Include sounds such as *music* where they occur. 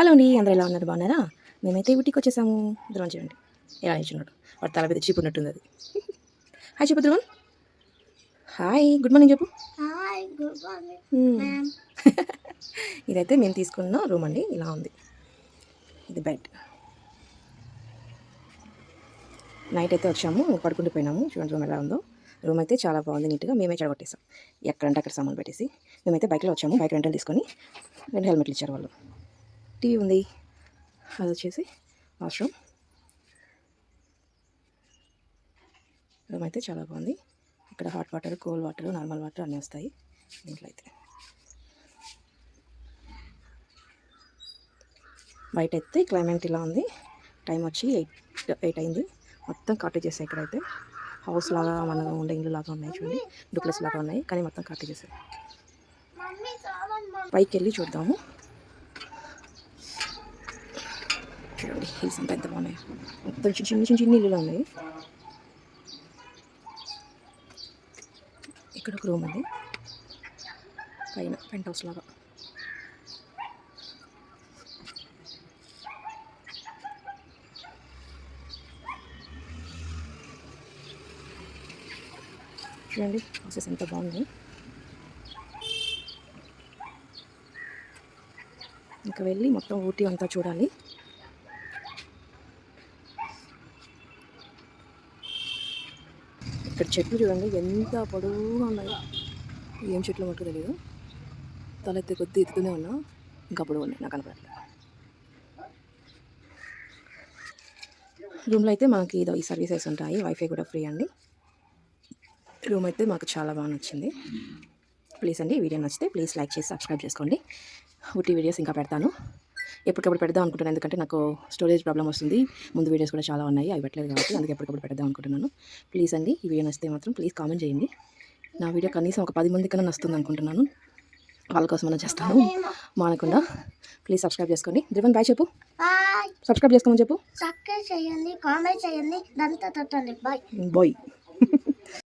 Hello అండి అందరూ ఎలా ఉన్నారు? బాగున్నారా? మేమైతే ఊటీకి వచ్చేసాము. ధ్రువన్ చూడండి. ఎలా నిల్చున్నాడు వాడు తల మీద చీపు ఉన్నట్టుంది అది. హాయ్ చెప్పు ధ్రువన్ హాయ్ గుడ్ మార్నింగ్ చెప్పు. Hi good morning. *laughs* ఇదైతే మేము తీసుకున్న రూమ్ అండి. ఇలా ఉంది. ఇది బెడ్. నైట్ అయితే వచ్చాము పడుకుంటూ పోయినాము. చూడండి రూమ్ ఎలా ఉందో. రూమ్ అయితే చాలా బాగుంది నీట్గా. మేమే చెడగొట్టేసాం. ఎక్కడంటే అక్కడ సామాన్ పెట్టేసి. మేమైతే బైక్లో వచ్చాము. బైక్ రెంటల్ తీసుకొని రెండు హెల్మెట్లు ఇచ్చారు వాళ్ళు. టీవీ ఉంది. అది వచ్చేసి వాష్రూమ్. రూమ్ అయితే చాలా బాగుంది. ఇక్కడ hot water cold water normal water అన్నీ వస్తాయి దీంట్లో అయితే. బయట అయితే క్లైమేట్ ఇలా ఉంది. టైం వచ్చి ఎయిట్ ఎయిట్ అయింది. మొత్తం కాటేజెస్ ఇక్కడైతే. హౌస్ లాగా మన ఉండే ఇల్లు లాగా ఉన్నాయి చూడండి. డూప్లెస్ లాగా ఉన్నాయి. కానీ మొత్తం కాటేజెస్ పైకి వెళ్ళి చూద్దాము. చూడండి హిల్స్ అంత ఎంత బాగున్నాయి. మొత్తం చిన్న చిన్న చిన్న చిన్న ఇల్లులు ఉన్నాయి. ఇక్కడ ఒక రూమ్ ఉంది. పైన పెంట్ హౌస్ లాగా. చూడండి హౌసెస్ ఎంత బాగుంది ఇంకా వెళ్ళి మొత్తం ఊటీ అంతా చూడాలి. ఇక్కడ చెట్లు చూడండి ఎంత పొడవుగా ఉన్నాయి. ఏం చెట్లు మటుకు తెలియదు తలెత్తే కొద్ది ఎత్తుతూనే ఉన్నా ఇంకా పొడవు ఉన్నాయి నాకు కనపడట్లేదు రూమ్లో అయితే మనకి ఇదో ఈ సర్వీసెస్ ఉంటాయి వైఫై కూడా ఫ్రీ అండి. రూమ్ అయితే మాకు చాలా బాగా నచ్చింది. ప్లీజ్ అండి వీడియో నచ్చితే ప్లీజ్ లైక్ చేసి సబ్స్క్రైబ్ చేసుకోండి. ఉట్టి వీడియోస్ ఇంకా పెడతాను. ఎప్పటికప్పుడు పెడదాం అనుకుంటున్నాను. ఎందుకంటే నాకు స్టోరేజ్ ప్రాబ్లం వస్తుంది. ముందు వీడియోస్ కూడా చాలా ఉన్నాయి. అవి పెట్టలేదు కాబట్టి అందుకే ఎప్పటికప్పుడు పెడదాం అనుకుంటున్నాను. ప్లీజ్ అండి ఈ వీడియో నచ్చితే మాత్రం ప్లీజ్ కామెంట్ చేయండి. నా వీడియో కనీసం ఒక పది మంది కన్నా నచ్చుతుంది అనుకుంటున్నాను. వాళ్ళ కోసం మనం చేస్తాను. మానకుండా ప్లీజ్ సబ్స్క్రైబ్ చేసుకోండి. దివన్ బాయ్ చెప్పు. సబ్స్క్రైబ్ చేసుకోమని చెప్పు. సబ్స్క్రైబ్ చేయండి కామెంట్ చేయండి. దంతా తొట్టండి. Bye bye